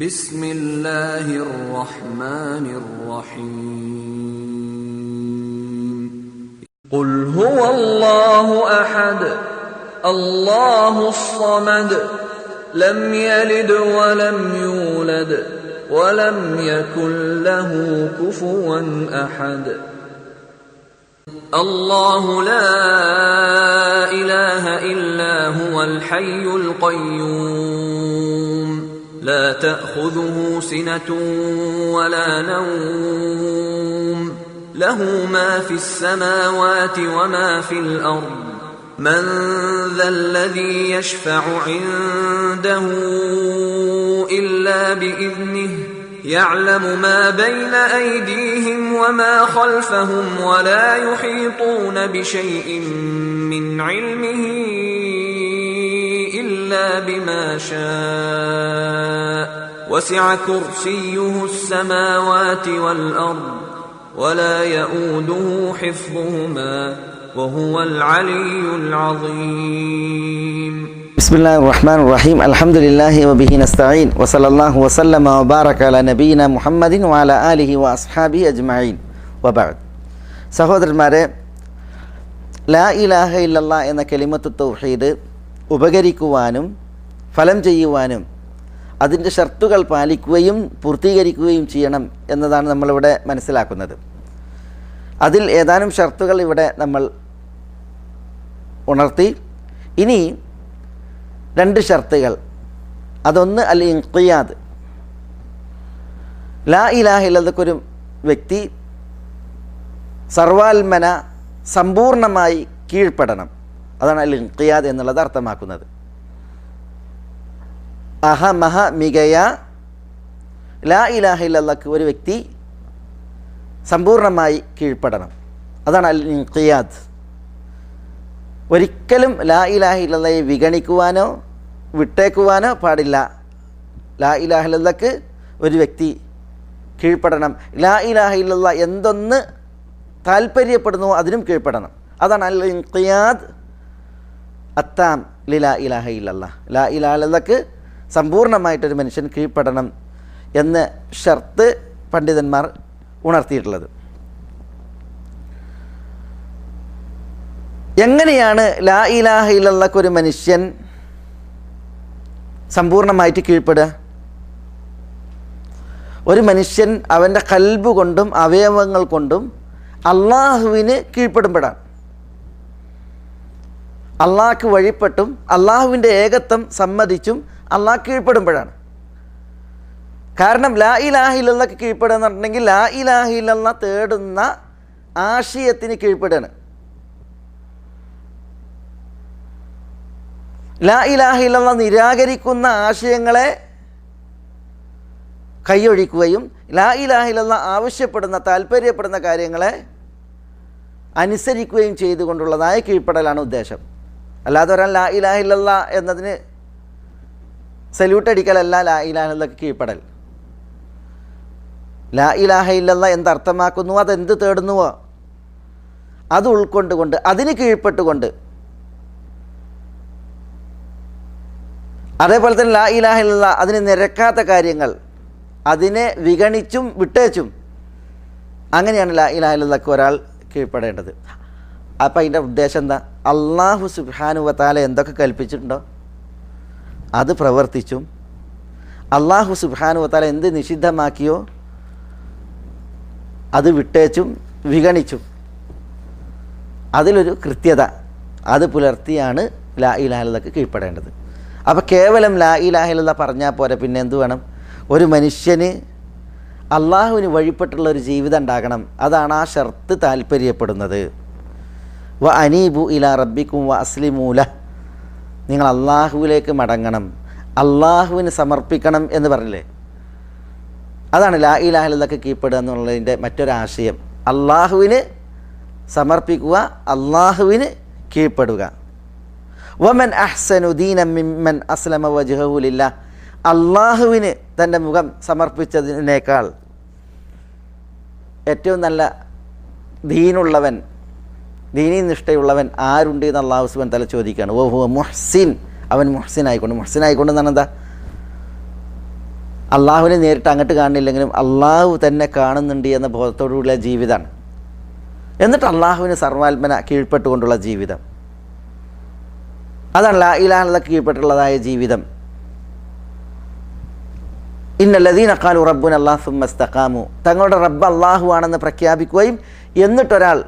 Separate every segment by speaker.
Speaker 1: بسم الله الرحمن الرحيم. قل هو الله أحد الله الصمد لم يلد ولم يولد ولم يكن له كفوا أحد. الله لا إله إلا هو الحي القيوم. لا تأخذه سنة ولا نوم. له ما في السماوات وما في الأرض. من ذا الذي يشفع عنده إلا بإذنه يعلم ما بين أيديهم وما خلفهم ولا يحيطون بشيء من علمه. الا بما شاء وسع كرسيه السماوات والارض ولا يئوده حفظهما وهو العلي العظيم
Speaker 2: بسم الله الرحمن الرحيم الحمد لله وبه نستعين وصلى الله وسلم وبارك على نبينا മുഹമ്മദിൻ وعلى آله وأصحابه أجمعين وبعد സഹോദരന്മാരെ ലാ ഇലാഹ ഇല്ലല്ലാ എന്ന കെലിമത്ത് തൗഹീദ് ഉപകരിക്കുവാനും ഫലം ചെയ്യുവാനും അതിന്റെ ഷർത്തുകൾ പാലിക്കുകയും പൂർത്തീകരിക്കുകയും ചെയ്യണം എന്നതാണ് നമ്മളിവിടെ മനസ്സിലാക്കുന്നത്. അതിൽ ഏതാനും ഷർത്തുകൾ ഇവിടെ നമ്മൾ ഉണർത്തി. ഇനി രണ്ട് ഷർത്തുകൾ. അതൊന്ന് അൽ ഇൻഖിയാദ്. ലാ ഇലാഹില്ലതൊക്കെ വ്യക്തി സർവാത്മന സമ്പൂർണമായി കീഴ്പ്പെടണം. അതാണ് അൽ ഇൻഖിയാദ് എന്നുള്ളത് അർത്ഥമാക്കുന്നത്. അഹമഹ മികയ ലാ ഇലാഹില്ലക്ക് ഒരു വ്യക്തി സമ്പൂർണമായി കീഴ്പ്പെടണം. അതാണ് അൽ ഇൻഖിയാദ് ഒരിക്കലും ലാ ഇലാഹില്ലയെ വിഗണിക്കുവാനോ വിട്ടേക്കുവാനോ പാടില്ല. ലാ ഇലാഹില്ലക്ക് ഒരു വ്യക്തി കീഴ്പ്പെടണം. ലാ ഇലാഹില്ല എന്തൊന്ന് താല്പര്യപ്പെടുന്നുവോ അതിനും കീഴ്പ്പെടണം. അതാണ് അൽ ഇൻഖിയാദ് അത്താം ലിലാ ഇലാഹ ഇല്ലല്ല ലാ ഇലാഹക്ക് സമ്പൂർണമായിട്ടൊരു മനുഷ്യൻ കീഴ്പ്പെടണം എന്ന് ഷർത്ത് പണ്ഡിതന്മാർ ഉണർത്തിയിട്ടുള്ളത്. എങ്ങനെയാണ് ലാ ഇലാഹ ഇല്ലല്ലക്ക് ഒരു മനുഷ്യൻ സമ്പൂർണമായിട്ട് കീഴ്പ്പെടുക? ഒരു മനുഷ്യൻ അവന്റെ കൽബ് കൊണ്ടും അവയവങ്ങൾ കൊണ്ടും അള്ളാഹുവിന് കീഴ്പ്പെടുമ്പോഴാണ് അള്ളാഹ്ക്ക് വഴിപ്പെട്ടും അള്ളാഹുവിന്റെ ഏകത്വം സമ്മതിച്ചും അള്ളാഹ് കീഴ്പ്പെടുമ്പോഴാണ്. കാരണം ലാ ഇലാഹില്ലക്ക് കീഴ്പ്പെടുക എന്ന് പറഞ്ഞിട്ടുണ്ടെങ്കിൽ ലാ ഇലാഹില്ല തേടുന്ന ആശയത്തിന് കീഴ്പ്പെടുകയാണ്. ലാ ഇലാഹില്ല നിരാകരിക്കുന്ന ആശയങ്ങളെ കൈയൊഴിക്കുകയും ലാ ഇലാഹില്ല ആവശ്യപ്പെടുന്ന താല്പര്യപ്പെടുന്ന കാര്യങ്ങളെ അനുസരിക്കുകയും ചെയ്തുകൊണ്ടുള്ളതായ കീഴ്പ്പെടലാണ് ഉദ്ദേശം. അല്ലാതെ ഒരാൾ ലാ ഇലാഹില്ല എന്നതിന് സല്യൂട്ട് അടിക്കലല്ല ലാ ഇലാഹില്ലക്ക് കീഴ്പ്പെടൽ. ലാ ഇലാഹ ഇല്ലല്ല എന്തർത്ഥമാക്കുന്നു? അതെന്ത് തേടുന്നുവോ? അത് ഉൾക്കൊണ്ടുകൊണ്ട് അതിന് കീഴ്പ്പെട്ടുകൊണ്ട്. അതേപോലെ തന്നെ ലാ ഇലാഹില്ല അതിന് നിരക്കാത്ത കാര്യങ്ങൾ അതിനെ വിഗണിച്ചും വിട്ടേച്ചും അങ്ങനെയാണ് ലാ ഇലാഹില്ലക്ക് ഒരാൾ കീഴ്പ്പെടേണ്ടത്. അപ്പം അതിന്റെ ഉദ്ദേശം എന്താ? അള്ളാഹു സുബാനുവത്താല എന്തൊക്കെ കൽപ്പിച്ചിട്ടുണ്ടോ? അത് പ്രവർത്തിച്ചും അള്ളാഹു സുബാനുവത്താല എന്ത് നിഷിദ്ധമാക്കിയോ അത് വിട്ടേച്ചും വിഗണിച്ചും. അതിലൊരു കൃത്യത. അത് പുലർത്തിയാണ് ലാ ഇലാഹിലക്ക് കീഴ്പ്പെടേണ്ടത്. അപ്പോൾ കേവലം ലാ ഇലാഹില പറഞ്ഞാൽ പോരെ പിന്നെ എന്ത് വേണം? ഒരു മനുഷ്യന് അള്ളാഹുവിന് വഴിപ്പെട്ടുള്ള ഒരു ജീവിതം ഉണ്ടാകണം. അതാണ് ആ ഷർത്ത് താല്പര്യപ്പെടുന്നത്. വ അനീബു ഇല റബ്ബിക്കും വ അസ്ലിമൂല നിങ്ങൾ അള്ളാഹുവിലേക്ക് മടങ്ങണം. അള്ളാഹുവിന് സമർപ്പിക്കണം എന്ന് പറഞ്ഞില്ലേ? അതാണ് ലാ ഇലാഹിലൊക്കെ കീഴ്പ്പെടുക എന്നുള്ളതിന്റെ മറ്റൊരാശയം അള്ളാഹുവിന് സമർപ്പിക്കുക അള്ളാഹുവിന് കീഴ്പ്പെടുക. വമൻ അഹ്സനു ദീന മിമ്മൻ അസ്ലമ വജഹുലില്ല അള്ളാഹുവിന് തന്റെ മുഖം സമർപ്പിച്ചതിനേക്കാൾ ഏറ്റവും നല്ല ദീനുള്ളവൻ ദീനീ നിഷ്ഠയുള്ളവൻ ആരുണ്ട് എന്ന് അള്ളാഹു സുബൻ തല ചോദിക്കുകയാണ്. ഓ ഹോ മുഹ്സിൻ. അവൻ മുഹ്സിൻ ആയിക്കൊണ്ട് മുഹ്സിൻ ആയിക്കൊണ്ട് എന്നാണ് എന്താ? അള്ളാഹുവിനെ നേരിട്ട് അങ്ങോട്ട് കാണുന്നില്ലെങ്കിലും അള്ളാഹു തന്നെ കാണുന്നുണ്ട് എന്ന ബോധത്തോടുള്ള ജീവിതമാണ് എന്നിട്ട് അള്ളാഹുവിന് സർവാത്മന കീഴ്പ്പെട്ടുകൊണ്ടുള്ള ജീവിതം. അതാണ് ലാ ഇലാഹുള്ള കീഴ്പ്പെട്ടുള്ളതായ ജീവിതം. ഇന്ന ഇന്നല്ലദീന അക്കാലു റബ്ബുൻ അള്ളാഹു മസ്തഖാമു തങ്ങളുടെ റബ്ബ് അള്ളാഹു ആണെന്ന് പ്രഖ്യാപിക്കുകയും എന്നിട്ടൊരാൾ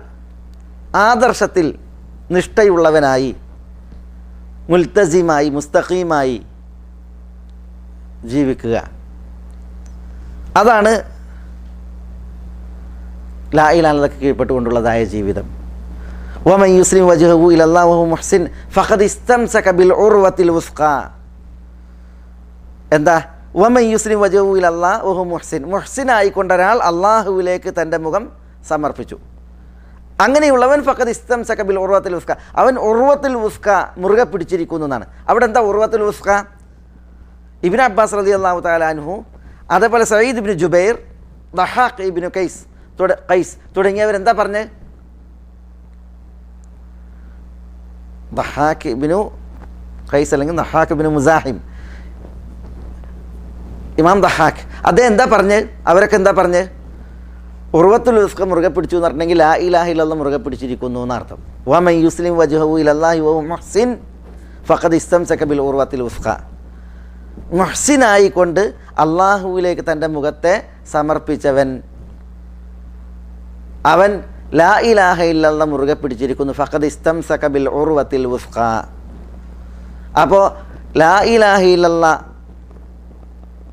Speaker 2: ആദർശത്തിൽ നിഷ്ഠയുള്ളവനായി മുൽത്തസിമായി മുസ്തഖീമായി ജീവിക്കുക അതാണ് ലാ ഇലാഹുള്ളക്ക് കീഴ്പ്പെട്ടുകൊണ്ടുള്ളതായ ജീവിതം ومن يسلم وجهه إلى الله وهو محسن فقد استمسك بالعروة الوثقى എന്താ വമൻ യുസ്ലിം വജഹു ഇലല്ലാ വഹു മുഹ്സിൻ മുഹ്സിൻ ആയിക്കൊണ്ട ഒരാൾ അള്ളാഹുവിലേക്ക് തൻ്റെ മുഖം സമർപ്പിച്ചു അങ്ങനെയുള്ളവൻ ഫക്കത് ഇസ്തം സക്കബിൽ ഉറവത്തിൽ ഉസ്ക. അവൻ ഉറവത്തിൽ ഉസ്ക മുറുകെ പിടിച്ചിരിക്കുന്നു എന്നാണ്. അവിടെ എന്താ ഉറവത്തിൽ ഉസ്ക? ഇബിൻ അബ്ബാസ് റതി അള്ളാഹു താലാൻഹു അതേപോലെ സയ്യിദ് ഇബിൻ ജുബൈർ ദഹാഖ് ഇബിൻ കൈസ് കൈസ് കൈസ് തുടങ്ങിയവരെന്താ പറഞ്ഞ്? ദഹാഖ് ഇബിനു കൈസ് അല്ലെങ്കിൽ ദഹാഖ് ഇബിനു മുസാഹിം. ഇമാം ദഹാഖ്. അദ്ദേഹം എന്താ പറഞ്ഞ്? അവരൊക്കെ എന്താ പറഞ്ഞ്? ഉർവത്തുൽ ഉസ്ക മുറുകെ പിടിച്ചു എന്ന് പറഞ്ഞിട്ടുണ്ടെങ്കിൽ ലാ ഇലാഹ ഇല്ലല്ലാഹ് മുറുകെ പിടിച്ചിരിക്കുന്നു എന്നർത്ഥം. വമൻ യുസ്ലിം വജുഹു ഇലല്ലാഹി വ മുഹ്സിൻ ഫഖദ് ഇസ്തം ബിൽ ഉർവത്തിൽ ഉസ്ക. മഹ്സിനായിക്കൊണ്ട് അള്ളാഹുവിലേക്ക് തന്റെ മുഖത്തെ സമർപ്പിച്ചവൻ. അവൻ ലാ ഇലാഹ ഇല്ലല്ലാഹ് മുറുകെ പിടിച്ചിരിക്കുന്നു ഫഖദ് ഇസ്തം സക്കബിൽ ഉർവത്തിൽ ഉസ്ക. അപ്പോൾ ലാ ഇലാഹ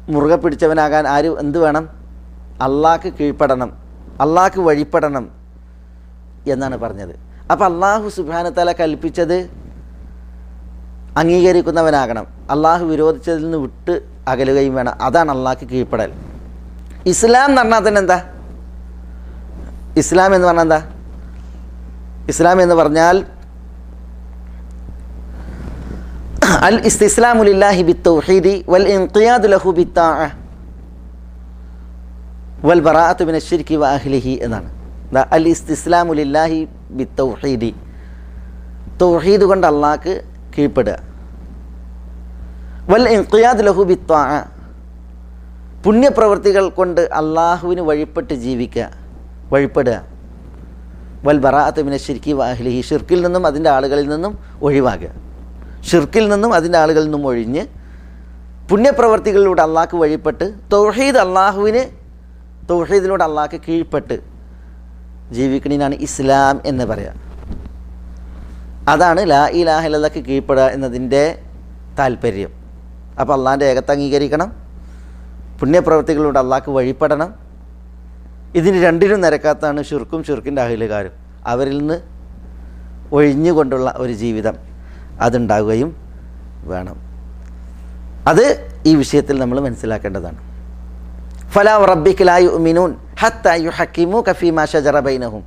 Speaker 2: മുറുകെ പിടിച്ചവനാകാൻ ആര് എന്ത് വേണം? അള്ളാഹ്ക്ക് കീഴ്പ്പെടണം. അള്ളാഹ്ക്ക് വഴിപ്പെടണം എന്നാണ് പറഞ്ഞത്. അപ്പോൾ അള്ളാഹു സുബാനത്തല കൽപ്പിച്ചത് അംഗീകരിക്കുന്നവനാകണം. അള്ളാഹു വിരോധിച്ചതിൽ നിന്ന് വിട്ട് അകലുകയും വേണം. അതാണ് അള്ളാഹ്ക്ക് കീഴ്പ്പെടൽ. ഇസ്ലാം എന്ന് പറഞ്ഞാൽ തന്നെ എന്താ? ഇസ്ലാം എന്ന് പറഞ്ഞാൽ എന്താ? ഇസ്ലാം എന്ന് പറഞ്ഞാൽ അൽ ഇസ്ലാമുലില്ലാഹി ലില്ലാഹി തൗഹീദി വൽ ഇൻഖിയാദ് ലഹു ബിത്താഅ. വൽ ബറാഅത്തു മിന വാഹ്ലിഹി എന്നാണ്. അൽ അൽ ഇസ്തിസ്ലാമു ബി തൗഹീദി. തൗഹീദ് കൊണ്ട് അള്ളാഹ്ക്ക് കീഴ്പ്പെടുക. വൽ ഇൻഖിയാദ് ലഹു ബിത്താഅ പുണ്യപ്രവൃത്തികൾ കൊണ്ട് അള്ളാഹുവിന് വഴിപ്പെട്ട് ജീവിക്കുക വഴിപ്പെടുക. വൽ ബറാഅത്ത് മിന ശിർക്കി വ അഹ്ലിഹി. ഷിർക്കിൽ നിന്നും അതിന്റെ ആളുകളിൽ നിന്നും ഒഴിവാകുക. ഷിർക്കിൽ നിന്നും അതിന്റെ ആളുകളിൽ നിന്നും ഒഴിഞ്ഞ് പുണ്യപ്രവർത്തികളിലൂടെ അള്ളാഹ്ക്ക് വഴിപ്പെട്ട് തൗഹീദ് അള്ളാഹുവിന് തൗഹീദിലൂടെ അള്ളാഹ്ക്ക് കീഴ്പ്പെട്ട് ജീവിക്കണീനാണ് ഇസ്ലാം എന്ന് പറയുക അതാണ് ലാ ഇലാഹിലക്ക് കീഴ്പ്പെടുക എന്നതിന്റെ താല്പര്യം. അപ്പോൾ അള്ളാഹിന്റെ ഏകത്തെ അംഗീകരിക്കണം. പുണ്യപ്രവർത്തികളിലൂടെ അള്ളാഹ്ക്ക് വഴിപ്പെടണം. ഇതിന് രണ്ടിനും നിരക്കാത്താണ് ഷുർക്കും ഷുർക്കിന്റെ അഹിലുകാരും. അവരിൽ നിന്ന് ഒഴിഞ്ഞുകൊണ്ടുള്ള ഒരു ജീവിതം അതുണ്ടാവുകയും വേണം. അത് ഈ വിഷയത്തിൽ നമ്മൾ മനസ്സിലാക്കേണ്ടതാണ്. ഫലാ റബ്ബിക്ക് ലായു മിനൂൻ ഹത്ത യു ഹക്കിമു കഫീമാ ഷജറ ബൈനഹും.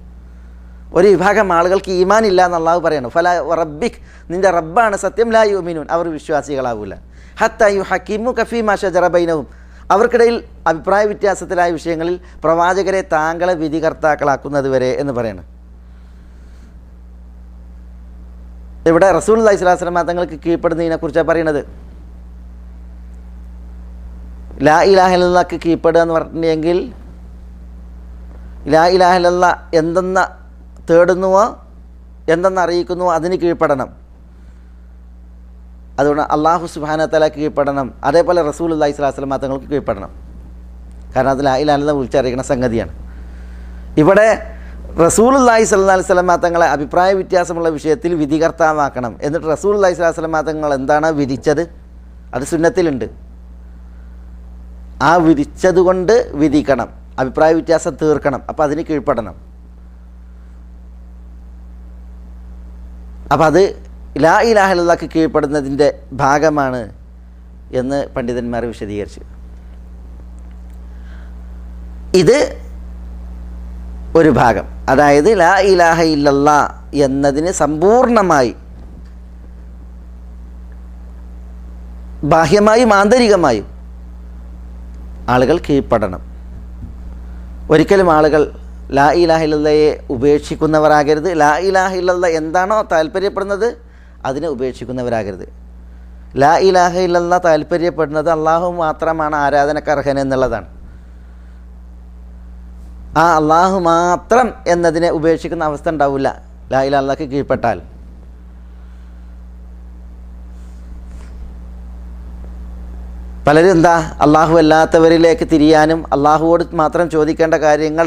Speaker 2: ഒരു വിഭാഗം ആളുകൾക്ക് ഈമാൻ ഇല്ല എന്നുള്ളത് പറയണം. ഫല റബ്ബിക് നിന്റെ റബ്ബാണ് സത്യം ലാ യു മിനൂൻ അവർ വിശ്വാസികളാവില്ല ഹത്ത യു ഹക്കിമു കഫീമാ ഷജറ ബൈനഹും. അവർക്കിടയിൽ അഭിപ്രായ വ്യത്യാസത്തിലായ വിഷയങ്ങളിൽ പ്രവാചകരെ താങ്കളെ വിധികർത്താക്കളാക്കുന്നത് വരെ എന്ന് പറയണം. ഇവിടെ റസൂൽ അള്ളഹി സ്വലാസ്ലം തങ്ങൾക്ക് കീഴ്പ്പെടുന്നതിനെക്കുറിച്ചാണ് പറയണത് ലാ ഇലാഹിലക്ക് കീഴ്പ്പെടുക എന്ന് പറഞ്ഞിട്ടുണ്ടെങ്കിൽ ലാ ഇലാഹിലല്ല എന്തെന്ന തേടുന്നുവോ എന്തെന്ന് അറിയിക്കുന്നുവോ അതിന് കീഴ്പ്പെടണം. അതുകൊണ്ട് അള്ളാഹു സുബാന തല കീഴ്പ്പെടണം. അതേപോലെ റസൂൽ അള്ളഹി സ്വലാസ്ലമ തങ്ങൾക്ക് കീഴ്പ്പെടണം. കാരണം അത് ലാ ഇലാഹില വിളിച്ചറിയിക്കുന്ന സംഗതിയാണ്. ഇവിടെ റസൂൽ അല്ലാഹി സ്വല്ലാ സ്വലം തങ്ങളെ അഭിപ്രായ വ്യത്യാസമുള്ള വിഷയത്തിൽ വിധികർത്താവാക്കണം. എന്നിട്ട് റസൂൽ അല്ലാഹി സ്വലാ സ്വലം തങ്ങൾ എന്താണ് വിധിച്ചത്? അത് സുന്നത്തിലുണ്ട്. ആ വിധിച്ചതുകൊണ്ട് വിധിക്കണം. അഭിപ്രായ വ്യത്യാസം തീർക്കണം. അപ്പോൾ അതിന് കീഴ്പ്പെടണം. അപ്പം അത് ലാ ഇലാഹലക്ക് കീഴ്പ്പെടുന്നതിന്റെ ഭാഗമാണ് എന്ന് പണ്ഡിതന്മാർ വിശദീകരിച്ചു. ഇത് ഒരു ഭാഗം. അതായത് ലാ ഇലാഹ ഇല്ലല്ല എന്നതിന് സമ്പൂർണമായി ബാഹ്യമായും ആന്തരികമായും ആളുകൾ കീഴ്പ്പെടണം ഒരിക്കലും ആളുകൾ ലാ ഇലാഹില്ലയെ ഉപേക്ഷിക്കുന്നവരാകരുത്. ലാ ഇലാഹില്ല എന്താണോ താല്പര്യപ്പെടുന്നത് അതിനെ ഉപേക്ഷിക്കുന്നവരാകരുത്. ലാ ഇലാഹ താല്പര്യപ്പെടുന്നത് അള്ളാഹു മാത്രമാണ് ആരാധനക്കർഹൻ എന്നുള്ളതാണ്. ആ അള്ളാഹു മാത്രം എന്നതിനെ ഉപേക്ഷിക്കുന്ന അവസ്ഥ ഉണ്ടാവില്ല. ലാ ഇലാഹക്ക് കീഴ്പ്പെട്ടാൽ. പലരും എന്താ അള്ളാഹു അല്ലാത്തവരിലേക്ക് തിരിയാനും അള്ളാഹുവോട് മാത്രം ചോദിക്കേണ്ട കാര്യങ്ങൾ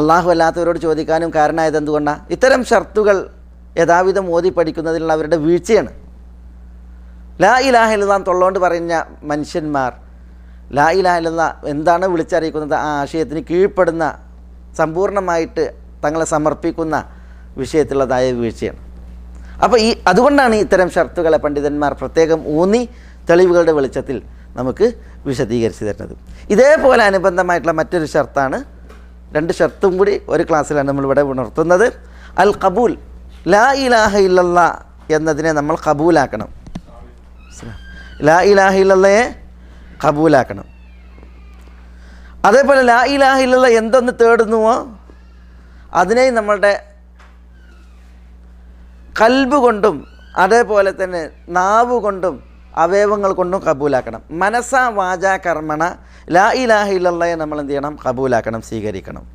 Speaker 2: അള്ളാഹു അല്ലാത്തവരോട് ചോദിക്കാനും കാരണമായത് എന്തുകൊണ്ടാണ് ഇത്തരം ഷർത്തുകൾ യഥാവിധം ഓതി പഠിക്കുന്നതിലുള്ള അവരുടെ വീഴ്ചയാണ്. ലാ ഇലാഹ ഇലാഹില്ലാൻ തൊള്ളോണ്ട് പറഞ്ഞ മനുഷ്യന്മാർ ലാ ഇലാഹ ഇലാഹില്ല എന്താണ് വിളിച്ചറിയിക്കുന്നത്? ആ ആശയത്തിന് കീഴ്പ്പെടുന്ന സമ്പൂർണമായിട്ട് തങ്ങളെ സമർപ്പിക്കുന്ന വിഷയത്തിലുള്ളതായ വീഴ്ചയാണ്. അപ്പോൾ ഈ അതുകൊണ്ടാണ് ഇത്തരം ഷർത്തുകളെ പണ്ഡിതന്മാർ പ്രത്യേകം ഊന്നി തെളിവുകളുടെ വെളിച്ചത്തിൽ നമുക്ക് വിശദീകരിച്ച് തരുന്നത്. ഇതേപോലെ അനുബന്ധമായിട്ടുള്ള മറ്റൊരു ഷർത്താണ്. രണ്ട് ഷർത്തും കൂടി ഒരു ക്ലാസ്സിലാണ് നമ്മളിവിടെ ഉണർത്തുന്നത്. അൽ കബൂൽ ലാ ഇലാഹ ഇല്ലല്ല എന്നതിനെ നമ്മൾ കബൂലാക്കണം ലാ ഇലാഹ ഇല്ലല്ലയെ കബൂലാക്കണം അതേപോലെ ലാ ഇലാഹ ഇല്ലല്ല എന്തൊന്ന് തേടുന്നുവോ അതിനെ നമ്മളുടെ കൽബ് കൊണ്ടും അതേപോലെ തന്നെ നാവ് കൊണ്ടും അവയവങ്ങൾ കൊണ്ടും കബൂലാക്കണം. മനസ്സ വാച കർമ്മണ ലാ ഇലാഹ ഇല്ലല്ലയെ നമ്മൾ എന്ത് ചെയ്യണം? കബൂലാക്കണം സ്വീകരിക്കണം.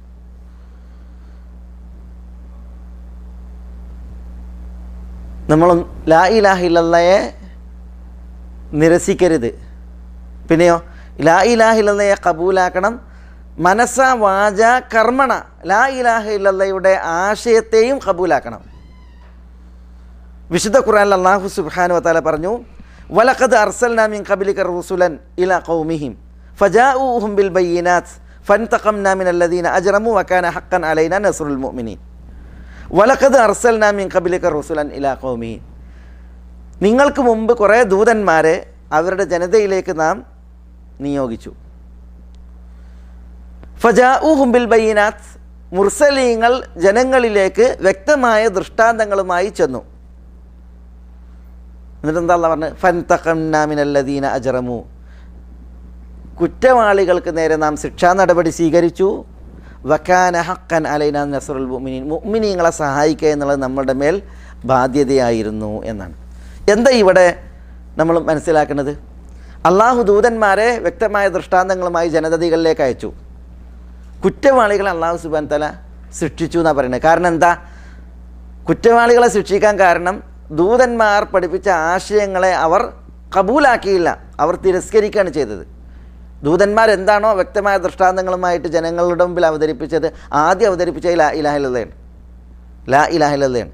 Speaker 2: നമ്മൾ ലാ ഇലാഹ ഇല്ലല്ലയെ നിരസിക്കരുത്. പിന്നെയോ? ലാ ഇലാഹ ഇല്ലല്ലയെ കബൂലാക്കണം. മനസ്സ വാച കർമ്മണ ലാ ഇലാഹ ഇല്ലല്ലയുടെ ആശയത്തെയും കബൂലാക്കണം. വിശുദ്ധ ഖുറാൻ അള്ളാഹു സുബാനു വത്താല പറഞ്ഞു വലഖദ് അർസൽനാ മിൻ قبلك റസൂലൻ ഇലാ ഖൗമിഹിം ഫജാഊഹും ബിൽ ബയ്യിനാത്ത് من മിൻ അല്ലദീന അജ്റമു വകാന ഹഖൻ അലൈനാ നസ്റുൽ മുഅ്മിനീൻ. വലഖദ് അർസൽനാ മിൻ ഖബലിക റസൂലൻ ഖൗമിഹിം. നിങ്ങൾക്ക് മുമ്പ് കുറേ ദൂതന്മാരെ അവരുടെ ജനതയിലേക്ക് നാം നിയോഗിച്ചു. ഫജാഊഹും ബിൽ ബയ്യിനാത്ത് മുർസലീങ്ങൾ ജനങ്ങളിലേക്ക് വ്യക്തമായ ദൃഷ്ടാന്തങ്ങളുമായി ചെന്നു. എന്നിട്ട് എന്താ പറഞ്ഞത് ഫൻതഖന്നാമിനല്ലദീന അജറമു. കുറ്റവാളികൾക്ക് നേരെ നാം ശിക്ഷാ നടപടി സ്വീകരിച്ചു. വക്കാന ഹക്കൻ അലൈന നസറുൽ മുഅ്മിനീൻ. മുഅ്മിനീങ്ങളെ സഹായിക്കുക എന്നുള്ളത് നമ്മളുടെ മേൽ ബാധ്യതയായിരുന്നു എന്നാണ്. എന്താ ഇവിടെ നമ്മൾ മനസ്സിലാക്കുന്നത്? അള്ളാഹു ദൂതന്മാരെ വ്യക്തമായ ദൃഷ്ടാന്തങ്ങളുമായി ജനതതികളിലേക്ക് അയച്ചു. കുറ്റവാളികളെ അള്ളാഹു സുബാൻ തല ശിക്ഷിച്ചു എന്നാണ് പറയുന്നത്. കാരണം എന്താ? കുറ്റവാളികളെ ശിക്ഷിക്കാൻ കാരണം ദൂതന്മാർ പഠിപ്പിച്ച ആശയങ്ങളെ അവർ കബൂലാക്കിയില്ല. അവർ തിരസ്കരിക്കുകയാണ് ചെയ്തത്. ദൂതന്മാർ എന്താണോ വ്യക്തമായ ദൃഷ്ടാന്തങ്ങളുമായിട്ട് ജനങ്ങളുടെ മുമ്പിൽ അവതരിപ്പിച്ചത് ആദ്യം അവതരിപ്പിച്ച ലാ ഇലാഹിലതയാണ് ലാ ഇലാഹിലതയാണ്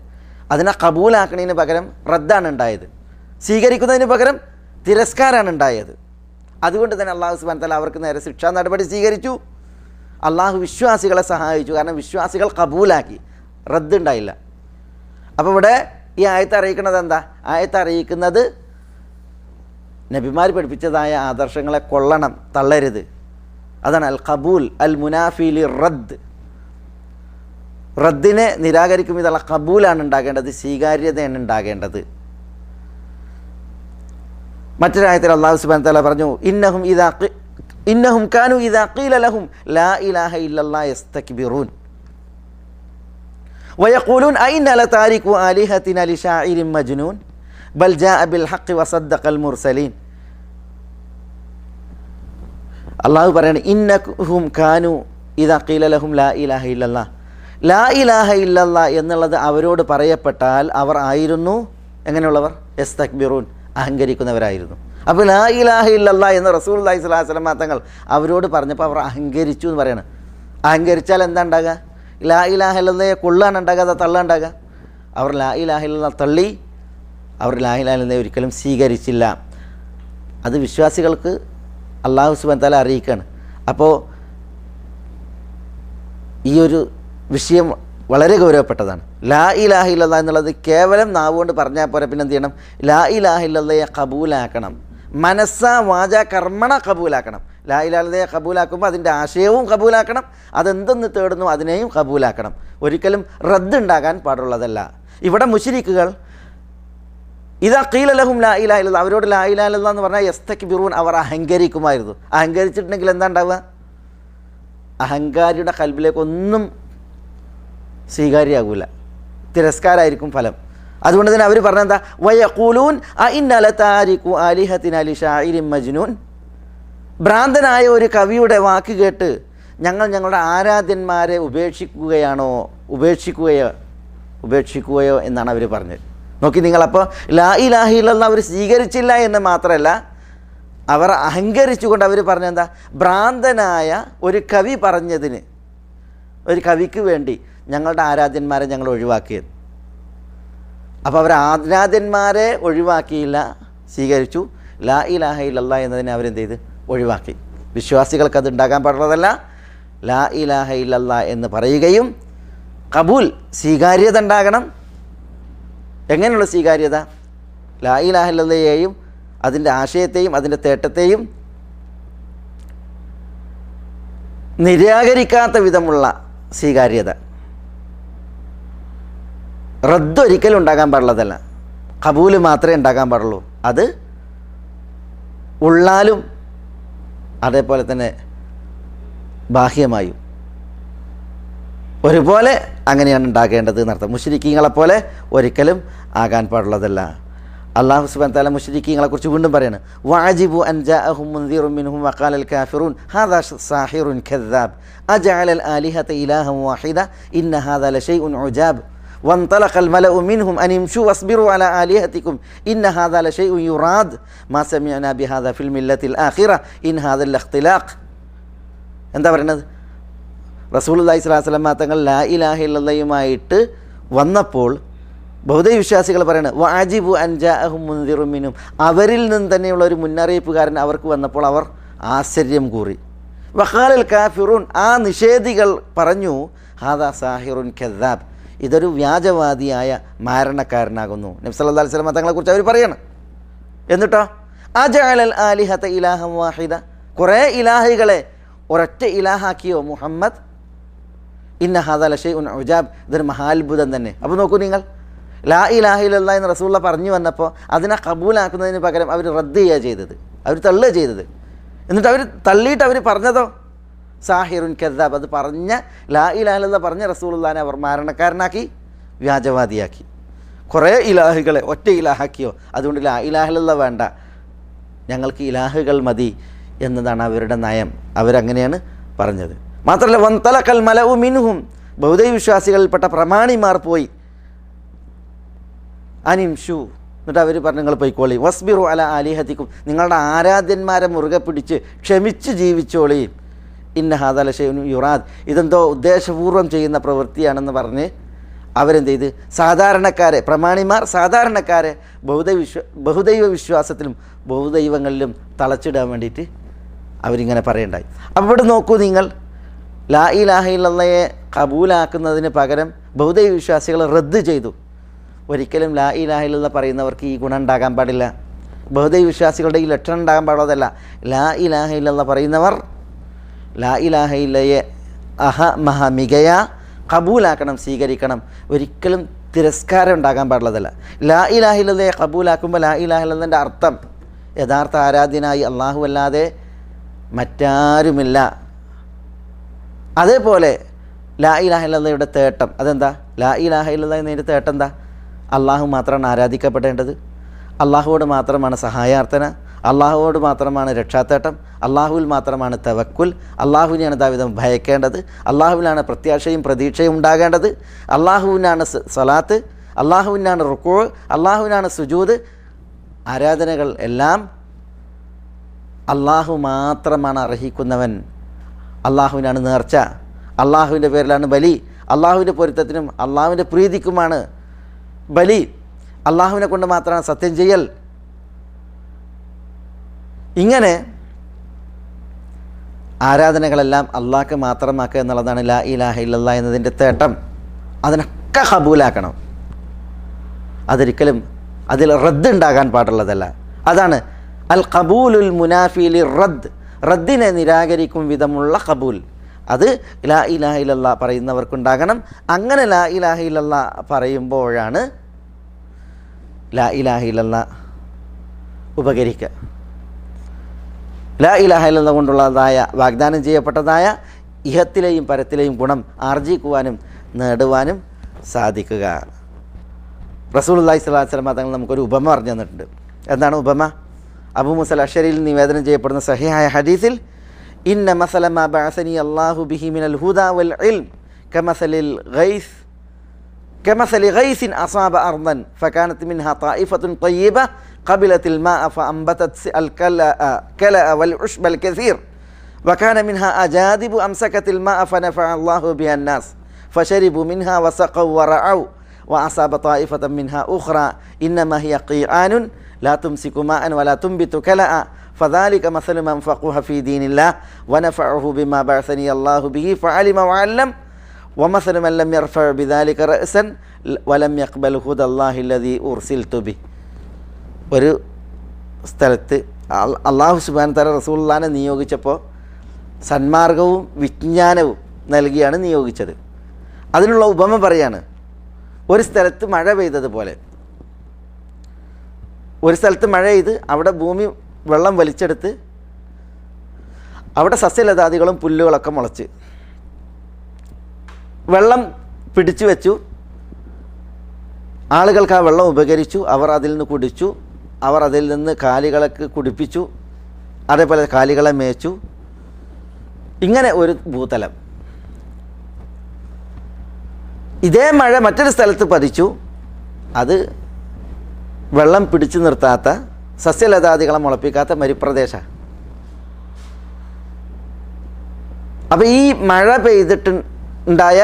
Speaker 2: അതിനെ കബൂലാക്കണതിന് പകരം റദ്ദാണ് ഉണ്ടായത്. സ്വീകരിക്കുന്നതിന് പകരം തിരസ്കാരമാണ് ഉണ്ടായത്. അതുകൊണ്ട് തന്നെ അള്ളാഹു സുബാൻ തല അവർക്ക് നേരെ ശിക്ഷാ നടപടി സ്വീകരിച്ചു. അള്ളാഹു വിശ്വാസികളെ സഹായിച്ചു. കാരണം വിശ്വാസികൾ കബൂലാക്കി. റദ്ദുണ്ടായില്ല അപ്പോൾ ഇവിടെ ഈ ആയത്ത് അറിയിക്കുന്നത് എന്താ? ആയത്ത് അറിയിക്കുന്നത് നബിമാർ പഠിപ്പിച്ചതായ ആദർശങ്ങളെ കൊള്ളണം തള്ളരുത്. അതാണ് അൽ കബൂൽ അൽ മുനാഫിലി റദ്ദ് റദ്ദിനെ നിരാകരിക്കും ഇതുള്ള കബൂലാണ് ഉണ്ടാകേണ്ടത് സ്വീകാര്യതയാണ് ഉണ്ടാകേണ്ടത്. മറ്റൊരായത്തിൽ അള്ളാഹു സുബാൻ തല പറഞ്ഞു ഇന്നഹും ഇതാ ഇന്നഹും കാനു ഇതാ ലഹും ലാ ഇലാഹ ഇല്ലല്ലാ യസ്തക്ബിറൂൻ. വയക്കൂലൂൻ ഐനല താരിഖു അലിഹത്തിൻ അലി മജ്നൂൻ? ബൽ ജാ അബിൽ ഹഖ് വസദ്ദഖൽ മുർസലീൻ. അള്ളാഹു പറയാണ് ഇന്നഹും കാനു ഇതാ കീലലഹും ലാ ഇലാഹ ഇല്ലല്ലാ ലാ ഇലാഹ ഇല്ലല്ല എന്നുള്ളത് അവരോട് പറയപ്പെട്ടാൽ അവർ ആയിരുന്നു എങ്ങനെയുള്ളവർ? എസ് തക്ബിറൂൻ അഹങ്കരിക്കുന്നവരായിരുന്നു. അപ്പോൾ ലാ ഇലാഹ ഇല്ലല്ല എന്ന് റസൂൽ അല്ലാഹി സ്വലാഹു വസ്ലമാ തങ്ങൾ അവരോട് പറഞ്ഞപ്പോൾ അവർ അഹങ്കരിച്ചു എന്ന് പറയാണ്. അഹങ്കരിച്ചാൽ എന്താ ഉണ്ടാകുക ലാ ഇലാഹില്ലയെ കൊള്ളാണ് ഉണ്ടാകുക അവർ ലാ ഇലാഹില്ല തള്ളി അവർ ലാ എന്നെ ഒരിക്കലും സ്വീകരിച്ചില്ല. അത് വിശ്വാസികൾക്ക് അള്ളാഹു സുബൻ തല അറിയിക്കുകയാണ് അപ്പോൾ ഈ ഒരു വിഷയം വളരെ ഗൗരവപ്പെട്ടതാണ്. ലാ ഇലാഹില്ല എന്നുള്ളത് കേവലം നാവുകൊണ്ട് പറഞ്ഞാൽ പോരെ പിന്നെ എന്ത് ചെയ്യണം? ലാ ഇലാഹില്ലയെ കബൂലാക്കണം. മനസ്സ വാച കർമ്മണ കബൂലാക്കണം ലായിലാലതയെ കബൂലാക്കുമ്പോൾ അതിന്റെ ആശയവും കബൂലാക്കണം അതെന്തെന്ന് തേടുന്നു അതിനെയും കബൂലാക്കണം ഒരിക്കലും റദ്ദുണ്ടാകാൻ പാടുള്ളതല്ല. ഇവിടെ മുഷിരിക്കുകൾ ഇതാ കീലലഹും ലാ ഇലാ ഇല്ല അവരോട് ലാ ഇലാ ഇല്ല എന്ന് പറഞ്ഞാൽ എസ്തക്ക് ബിറൂൻ അവർ അഹങ്കരിക്കുമായിരുന്നു. അഹങ്കരിച്ചിട്ടുണ്ടെങ്കിൽ എന്താ ഉണ്ടാവുക അഹങ്കാരിയുടെ കൽബിലേക്ക് ഒന്നും സ്വീകാര്യമാകില്ല തിരസ്കാരമായിരിക്കും ഫലം. അതുകൊണ്ട് തന്നെ അവർ പറഞ്ഞെന്താ വയക്കൂലൂൻ ഇന്നല താരിഖു അലിഹത്തിൻ അലി ഷായിരിൻ മജ്നൂൻ. ഭ്രാന്തനായ ഒരു കവിയുടെ വാക്ക് കേട്ട് ഞങ്ങൾ ഞങ്ങളുടെ ആരാധ്യന്മാരെ ഉപേക്ഷിക്കുകയാണോ ഉപേക്ഷിക്കുകയോ ഉപേക്ഷിക്കുകയോ എന്നാണ് അവർ പറഞ്ഞത്. നോക്കി നിങ്ങളപ്പോൾ ലാ ഇലാഹില്ലെന്ന് അവർ സ്വീകരിച്ചില്ല എന്ന് മാത്രമല്ല അവർ അഹങ്കരിച്ചുകൊണ്ട് അവർ പറഞ്ഞെന്താ ഭ്രാന്തനായ ഒരു കവി പറഞ്ഞതിന് ഒരു കവിക്ക് വേണ്ടി ഞങ്ങളുടെ ആരാധ്യന്മാരെ ഞങ്ങൾ ഒഴിവാക്കിയത്. അപ്പോൾ അവർ ആരാധ്യന്മാരെ ഒഴിവാക്കിയില്ല സ്വീകരിച്ചു. ലാ ഇലാഹ ഇല്ലല്ല എന്നതിനെ അവരെന്ത് ചെയ്ത് ഒഴിവാക്കി. വിശ്വാസികൾക്ക് അത് ഉണ്ടാകാൻ പാടുള്ളതല്ല. ലാ ഇലാഹ ഇല്ലല്ല എന്ന് പറയുകയും കബൂൽ സ്വീകാര്യത ഉണ്ടാകണം. എങ്ങനെയുള്ള സ്വീകാര്യത? ലാ ഇലാഹ ഇല്ലല്ലയെയും അതിന്റെ ആശയത്തെയും അതിന്റെ തേട്ടത്തെയും നിരാകരിക്കാത്ത വിധമുള്ള സ്വീകാര്യത. റദ്ദൊരിക്കലും ഉണ്ടാകാൻ പാടുള്ളതല്ല. കബൂൽ മാത്രമേ ഉണ്ടാകാൻ പാടുള്ളൂ. അത് ഉള്ളാലും അതേപോലെ തന്നെ ബാഹ്യമായും. ഒരുപോലെ അങ്ങനെയാണ് ഉണ്ടാകേണ്ടത് എന്നർത്ഥം. മുഷരിക്കീങ്ങളെപ്പോലെ ഒരിക്കലും ആകാൻ പാടുള്ളതല്ല. അള്ളാഹു സുബാൻ താല മുഷരിക്കീങ്ങളെ കുറിച്ച് വീണ്ടും പറയാണ്. വാജിബു ഹാദാ സാഹിറുൻ ഖദ്ദാബ് അജഅലൽ ആലിഹത ഇലാഹം വാഹിദ ഇന്ന ഹാദാ ലശൈഉൻ ഉജാബ്. وانطلق الملأ منهم أن يمشوا واصبروا على آلهتكم إن هذا لشيء يراد ما سمعنا بهذا في الملة الآخرة إن هذا الاختلاق എന്താ പറയുന്നത് റസൂൽ അള്ളഹി സ്വലാസ്ലം തങ്ങൾ ലാ ഇലാഹില്ലയുമായിട്ട് വന്നപ്പോൾ ബൗദ്ധ വിശ്വാസികൾ പറയുന്നത് വാജിബു അൻജാഹും മുന്തിറുമിനും അവരിൽ നിന്ന് തന്നെയുള്ള ഒരു മുന്നറിയിപ്പുകാരൻ അവർക്ക് വന്നപ്പോൾ അവർ ആശ്ചര്യം കൂറി വഖാലൽ കാഫിറൂൻ ആ നിഷേധികൾ പറഞ്ഞു ഹാദാ സാഹിറുൻ ഖദ്ദാബ് ഇതൊരു വ്യാജവാദിയായ മാരണക്കാരനാകുന്നു. നബ്സല്ലാ അലൈഹി തങ്ങളെക്കുറിച്ച് അവർ പറയണം. എന്നിട്ടോ? അജഅലൽ ആലിഹത ഇലാഹം വാഹിദ. കുറേ ഇലാഹികളെ ഒരൊറ്റ ഇലാഹാക്കിയോ മുഹമ്മദ്? ഇന്ന ഹാദല ഷെയ് ഉൻ ഉജാബ്. ഇതൊരു മഹാത്ഭുതം തന്നെ. അപ്പോൾ നോക്കൂ നിങ്ങൾ. ലാ ഇലാഹിലല്ല എന്ന് റസൂള്ള പറഞ്ഞു വന്നപ്പോൾ അതിനെ കബൂലാക്കുന്നതിന് പകരം അവർ റദ്ദ് ചെയ്യുക ചെയ്തത്. അവർ തള്ളുക ചെയ്തത്. എന്നിട്ട് അവർ തള്ളിയിട്ട് അവർ പറഞ്ഞതോ? സാഹിറുൻ കദ്ദാബ്. അത് പറഞ്ഞ ലാ ഇലാലെന്ന് പറഞ്ഞ റസൂലുള്ളാനെ അവർ മാരണക്കാരനാക്കി വ്യാജവാദിയാക്കി. കുറേ ഇലാഹുകളെ ഒറ്റ ഇലാഹാക്കിയോ? അതുകൊണ്ട് ലാ ഇലാഹലല്ല വേണ്ട. ഞങ്ങൾക്ക് ഇലാഹുകൾ മതി എന്നതാണ് അവരുടെ നയം. അവരങ്ങനെയാണ് പറഞ്ഞത്. മാത്രമല്ല വന്തല മലവു മിനുഹും ബൗദ്ധ വിശ്വാസികളിൽപ്പെട്ട പ്രമാണിമാർ പോയി. അനിംഷു. എന്നിട്ട് അവർ പറഞ്ഞു നിങ്ങൾ പോയിക്കോളി. വസ്ബിറു അല ആലിഹത്തിക്കും. നിങ്ങളുടെ ആരാധ്യന്മാരെ മുറുകെ പിടിച്ച് ക്ഷമിച്ച് ജീവിച്ചോളി. ഇന്ന ഹാദല ഷെയ്നു യുറാദ്. ഇതെന്തോ ഉദ്ദേശപൂർവം ചെയ്യുന്ന പ്രവൃത്തിയാണെന്ന് പറഞ്ഞ് അവരെന്ത് ചെയ്ത് സാധാരണക്കാരെ പ്രമാണിമാർ സാധാരണക്കാരെ ബഹുദൈവ വിശ്വ ബഹുദൈവ വിശ്വാസത്തിലും ബഹുദൈവങ്ങളിലും തളച്ചിടാൻ വേണ്ടിയിട്ട് അവരിങ്ങനെ പറയണ്ടായി. അപ്പോൾ ഇവിടെ നോക്കൂ നിങ്ങൾ. ലാ ഇ ഇലാഹയില്ലയെ കബൂലാക്കുന്നതിന് പകരം ബഹുദൈവ വിശ്വാസികളെ റദ്ദ് ചെയ്തു. ഒരിക്കലും ലാ ഇ ഇലാഹില്ല പറയുന്നവർക്ക് ഈ ഗുണം ഉണ്ടാകാൻ പാടില്ല. ബഹുദൈവ വിശ്വാസികളുടെ ഈ ലക്ഷണം ഉണ്ടാകാൻ പാടുള്ളതല്ല. ലാ ഇ ഇലാഹില്ല പറയുന്നവർ ലാ ഇലാഹയില്ലയെ അഹ മഹ മികയ കബൂലാക്കണം സ്വീകരിക്കണം. ഒരിക്കലും തിരസ്കാരം ഉണ്ടാകാൻ പാടുള്ളതല്ല ലാ ഇലാഹില്ലതയെ കബൂലാക്കുമ്പോൾ ലാ ഇലാഹില്ലതിന്റെ അർത്ഥം യഥാർത്ഥ ആരാധ്യനായി അള്ളാഹു അല്ലാതെ മറ്റാരുമില്ല. അതേപോലെ ലാ ഇലാഹില്ലതയുടെ തേട്ടം അതെന്താ? ലാ ഇലാഹില്ലത എന്നതിന്റെ തേട്ടം എന്താ? അള്ളാഹു മാത്രമാണ് ആരാധിക്കപ്പെടേണ്ടത്. അള്ളാഹുവോട് മാത്രമാണ് സഹായാർത്ഥന. അള്ളാഹുവോട് മാത്രമാണ് രക്ഷാത്തേട്ടം അള്ളാഹുവിൽ മാത്രമാണ് തവക്കുൽ. അള്ളാഹുവിനെയാണ് ദാവിധം ഭയക്കേണ്ടത് അള്ളാഹുവിനാണ് പ്രത്യാശയും പ്രതീക്ഷയും ഉണ്ടാകേണ്ടത്. അള്ളാഹുവിനാണ് സലാത്ത് അള്ളാഹുവിനാണ് റുക്കോ അള്ളാഹുവിനാണ് സുജൂദ്. ആരാധനകൾ എല്ലാം അള്ളാഹു മാത്രമാണ് അർഹിക്കുന്നവൻ. അള്ളാഹുവിനാണ് നേർച്ച അള്ളാഹുവിന്റെ പേരിലാണ് ബലി അള്ളാഹുവിന്റെ പൊരുത്തത്തിനും അള്ളാഹുവിന്റെ പ്രീതിക്കുമാണ് ബലി. അള്ളാഹുവിനെ കൊണ്ട് മാത്രമാണ് സത്യം ചെയ്യൽ. ഇങ്ങനെ ആരാധനകളെല്ലാം അള്ളാഹ്ക്ക് മാത്രമാക്കുക എന്നുള്ളതാണ് ലാ ഇലാഹ ഇല്ലല്ലാ എന്നതിന്റെ തേട്ടം. അതിനൊക്കെ ഹബൂലാക്കണം അതൊരിക്കലും അതിൽ റദ്ദ് ഉണ്ടാകാൻ പാടുള്ളതല്ല. അതാണ് അൽ കബൂലുൽ മുനാഫിലി റദ്ദ് റദ്ദിനെ നിരാകരിക്കും വിധമുള്ള കബൂൽ അത് ലാ ഇലാഹ ഇല്ലല്ലാ പറയുന്നവർക്കുണ്ടാകണം. അങ്ങനെ ലാ ഇലാഹ ഇല്ലല്ലാ പറയുമ്പോഴാണ് ലാ ഇലാഹ ഇല്ലല്ലാ ഉപകരിക്കുക. ലാ ഇലാഹ ഇല്ലല്ലാ കൊണ്ടുള്ളതായ വാഗ്ദാനം ചെയ്യപ്പെട്ടതായ ഇഹത്തിലെയും പരത്തിലെയും ഗുണം ആർജിക്കുവാനും നേടുവാനും സാധിക്കുക റസൂൽ അള്ളഹി സ്വലാഹു വസ്ലമ തങ്ങൾ നമുക്കൊരു ഉപമ പറഞ്ഞു തന്നിട്ടുണ്ട് എന്താണ് ഉപമ അബു മുസൽ അഷരിയിൽ നിവേദനം ചെയ്യപ്പെടുന്ന സഹിഹായ ഹദീസിൽ ഇന്ന മസലമ ബഅസനി അള്ളാഹു ബിഹി മിനൽ ഹുദ വൽ ഇൽം കമസലിൽ ഗൈസ് كمثل غيث أصاب أرضا فكانت منها طائفة طيبة قبلت الماء فأنبتت الكلأ كلأ والعشب الكثير. وكان منها أجادب أمسكت الماء فنفع الله بها الناس. فشربوا منها وسقوا ورعوا. وأصاب طائفة منها أخرى إنما هي قيعان لا تمسك ماء ولا تنبت كلأ. فذلك مثل من فقه في دين الله ونفعه بما بعثني الله به فعلم وعلم. ومثل من لم يرفع بذلك رأسا ولم يقبل هدى الله الذي أرسلت به. ഒരു സ്ഥലത്ത് അള്ളാഹു സുബാൻ തല റസൂള്ളാനെ നിയോഗിച്ചപ്പോൾ സന്മാർഗവും വിജ്ഞാനവും നൽകിയാണ് നിയോഗിച്ചത്. അതിനുള്ള ഉപമ പറയാണ് ഒരു സ്ഥലത്ത് മഴ പെയ്തതുപോലെ. ഒരു സ്ഥലത്ത് മഴ പെയ്ത് അവിടെ ഭൂമി വെള്ളം വലിച്ചെടുത്ത് അവിടെ സസ്യലതാദികളും പുല്ലുകളൊക്കെ മുളച്ച്. വെള്ളം പിടിച്ചു വെച്ചു. ആളുകൾക്ക് ആ വെള്ളം ഉപകരിച്ചു. അവർ അതിൽ നിന്ന് കുടിച്ചു. അവർ അതിൽ നിന്ന് കാലികളെ കുടിപ്പിച്ചു അതേപോലെ കാലികളെ മേച്ചു. ഇങ്ങനെ ഒരു ഭൂതലം. ഇതേ മഴ മറ്റൊരു സ്ഥലത്ത് പതിച്ചു. അത് വെള്ളം പിടിച്ചു നിർത്താത്ത സസ്യലതാദികളെ മുളപ്പിക്കാത്ത മരുപ്രദേശ. അപ്പോൾ ഈ മഴ പെയ്തിട്ട് ഉണ്ടായ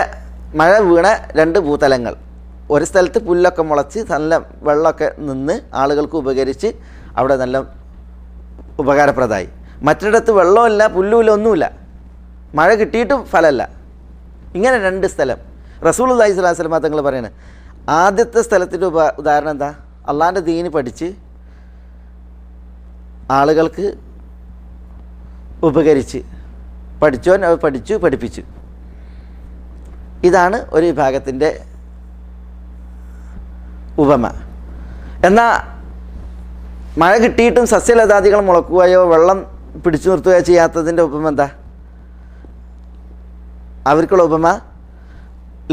Speaker 2: മഴ വീണ രണ്ട് ഭൂതലങ്ങൾ. ഒരു സ്ഥലത്ത് പുല്ലൊക്കെ മുളച്ച് നല്ല വെള്ളമൊക്കെ നിന്ന് ആളുകൾക്ക് ഉപകരിച്ച് അവിടെ നല്ല ഉപകാരപ്രദമായി. മറ്റിടത്ത് വെള്ളമില്ല പുല്ലുമില്ല ഒന്നുമില്ല. മഴ കിട്ടിയിട്ടും ഫലമല്ല. ഇങ്ങനെ രണ്ട് സ്ഥലം. റസൂൽ അള്ളഹി സ്വലാ വസ്ലമ തങ്ങൾ പറയുന്നത് ആദ്യത്തെ സ്ഥലത്തിന്റെ ഉപ ഉദാഹരണം എന്താ? അള്ളാന്റെ ദീന് പഠിച്ച് ആളുകൾക്ക് ഉപകരിച്ച് പഠിച്ചോൻ പഠിച്ചു പഠിപ്പിച്ചു. ഇതാണ് ഒരു വിഭാഗത്തിന്റെ ഉപമ. എന്നാൽ മഴ കിട്ടിയിട്ടും സസ്യലതാദികൾ മുളക്കുകയോ വെള്ളം പിടിച്ചു നിർത്തുകയോ ചെയ്യാത്തതിന്റെ ഉപമ എന്താ? അവർക്കുള്ള ഉപമ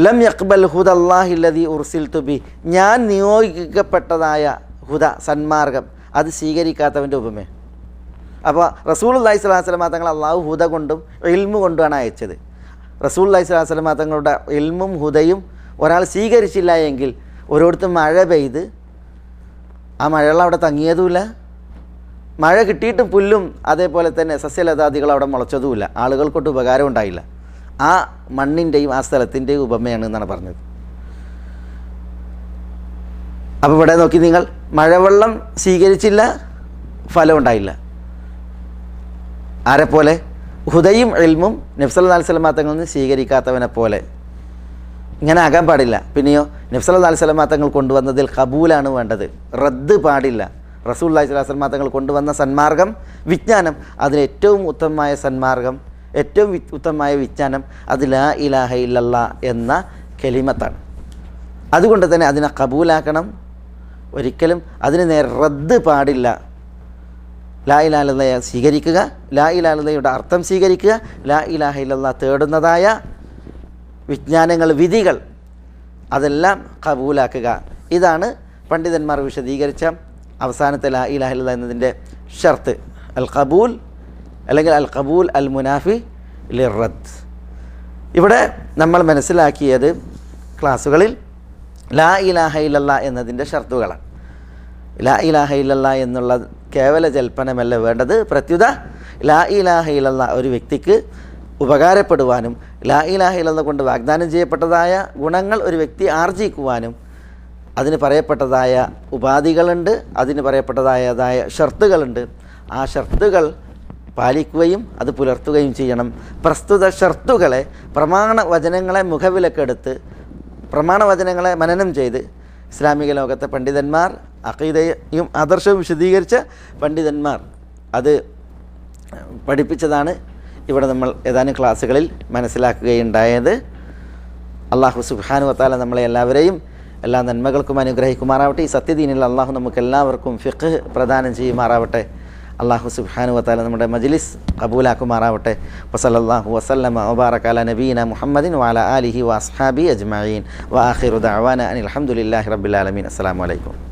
Speaker 2: ലം യക്ബൽ ഹുദ അള്ളാഹില്ലതി ഉർസിൽ തുബി ഞാൻ നിയോഗിക്കപ്പെട്ടതായ ഹുദ സന്മാർഗം അത് സ്വീകരിക്കാത്തവന്റെ ഉപമേ അപ്പോൾ റസൂൽ അള്ളഹി സ്വലാഹു വസ്ലമ തങ്ങൾ അള്ളാഹു ഹുദ കൊണ്ടും ഇൽമു കൊണ്ടുമാണ് അയച്ചത്. റസൂൽ അള്ളഹി സ്വലാഹു വസ്ലമ തങ്ങളുടെ ഇൽമും ഹുദയും ഒരാൾ സ്വീകരിച്ചില്ല എങ്കിൽ ഓരോരുത്തർ മഴ പെയ്ത്. ആ മഴവെള്ളം അവിടെ തങ്ങിയതുമില്ല. മഴ കിട്ടിയിട്ടും പുല്ലും അതേപോലെ തന്നെ സസ്യലതാദികൾ അവിടെ മുളച്ചതുമില്ല. ആളുകൾക്കൊട്ട് ഉപകാരം ഉണ്ടായില്ല. ആ മണ്ണിന്റെയും ആ സ്ഥലത്തിന്റെയും ഉപമയാണ് എന്നാണ് പറഞ്ഞത്. അപ്പോൾ ഇവിടെ നോക്കി നിങ്ങൾ മഴവെള്ളം സ്വീകരിച്ചില്ല ഫലം ഉണ്ടായില്ല. ആരെപ്പോലെ? ഹുദയും എൽമും നബ്സല്ലാ അലിസ്ലമാ തങ്ങളിൽ നിന്ന് സ്വീകരിക്കാത്തവനെ പോലെ. ഇങ്ങനെ ആകാൻ പാടില്ല. പിന്നെയോ നബ്സല്ലാ അലിസ്ലമാ തങ്ങൾ കൊണ്ടുവന്നതിൽ കബൂലാണ് വേണ്ടത്. റദ്ദ് പാടില്ല. റസൂൽ അലൈഹി സ്വലാസ്ലമാ തങ്ങൾ കൊണ്ടുവന്ന സന്മാർഗം വിജ്ഞാനം. അതിന് ഏറ്റവും ഉത്തമമായ സന്മാർഗം ഏറ്റവും ഉത്തമമായ വിജ്ഞാനം അത് ലാ ഇലാഹ ഇല്ലല്ല എന്ന കെലിമത്താണ്. അതുകൊണ്ട് തന്നെ അതിനെ കബൂലാക്കണം ഒരിക്കലും അതിന് നേരെ റദ്ദ് പാടില്ല. ലാ ഇലാലതയെ സ്വീകരിക്കുക. ലാ ഇലാലതയുടെ അർത്ഥം സ്വീകരിക്കുക. ലാ ഇലാഹ ഇല്ലല്ലാ തേടുന്നതായ വിജ്ഞാനങ്ങൾ വിധികൾ അതെല്ലാം കബൂലാക്കുക. ഇതാണ് പണ്ഡിതന്മാർ വിശദീകരിച്ച അവസാനത്തെ ലാ ഇലാഹ ഇല്ലല്ലാ എന്നതിന്റെ ഷർത്ത്. അൽ കബൂൽ അല്ലെങ്കിൽ അൽ കബൂൽ അൽ മുനാഫി ലിറദ്. ഇവിടെ നമ്മൾ മനസ്സിലാക്കിയത് ക്ലാസ്സുകളിൽ ലാ ഇലാഹ ഇല്ലല്ലാ എന്നതിന്റെ ഷർത്തുകളാണ്. ലാ ഇലാഹ ഇല്ലല്ലാ എന്നുള്ള കേവല ജൽപ്പനമല്ല വേണ്ടത്. പ്രത്യുത ലാ ഇലാഹ ഇല്ലല്ലാ ഒരു വ്യക്തിക്ക് ഉപകാരപ്പെടുവാനും ലാ ഇലാഹ ഇല്ലെന്ന കൊണ്ട് വാഗ്ദാനം ചെയ്യപ്പെട്ടതായ ഗുണങ്ങൾ ഒരു വ്യക്തി ആർജിക്കുവാനും അതിന് പറയപ്പെട്ടതായ ഉപാധികളുണ്ട് അതിന് പറയപ്പെട്ടതായതായ ഷർത്തുകളുണ്ട്. ആ ഷർത്തുകൾ പാലിക്കുകയും അത് പുലർത്തുകയും ചെയ്യണം. പ്രസ്തുത ഷർത്തുകളെ പ്രമാണ വചനങ്ങളെ മുഖവിലക്കെടുത്ത് പ്രമാണവചനങ്ങളെ മനനം ചെയ്ത് ഇസ്ലാമിക ലോകത്തെ പണ്ഡിതന്മാർ അഖീദയും ആദർശവും വിശദീകരിച്ച പണ്ഡിതന്മാർ അത് പഠിപ്പിച്ചതാണ് ഇവിടെ നമ്മൾ ഏതാനും ക്ലാസ്സുകളിൽ മനസ്സിലാക്കുകയുണ്ടായത്. അള്ളാഹു സുബ്ഹാനു വത്താല നമ്മളെ എല്ലാവരെയും എല്ലാ നന്മകൾക്കും അനുഗ്രഹിക്കുമാറാവട്ടെ. ഈ സത്യദീനിൽ അള്ളാഹു നമുക്ക് എല്ലാവർക്കും ഫിഖ് പ്രദാനം ചെയ്യുമാറാവട്ടെ. അള്ളാഹു സുബ്ഹാനു വത്താല നമ്മുടെ മജ്ലിസ് കബൂലാക്കുമാറാവട്ടെ. വസലല്ലാഹു വസല്ലമ മുബാറക്കാല നബീന മുഹമ്മദിൻ വാല അലിഹി വാസ്ഹാബി അജ്മഈൻ. വാഹിറുദാൻ അനിൽ ഹംദുലില്ലാഹി റബ്ബിൽ ആലമീൻ. അസ്സലാമു അലൈക്കും.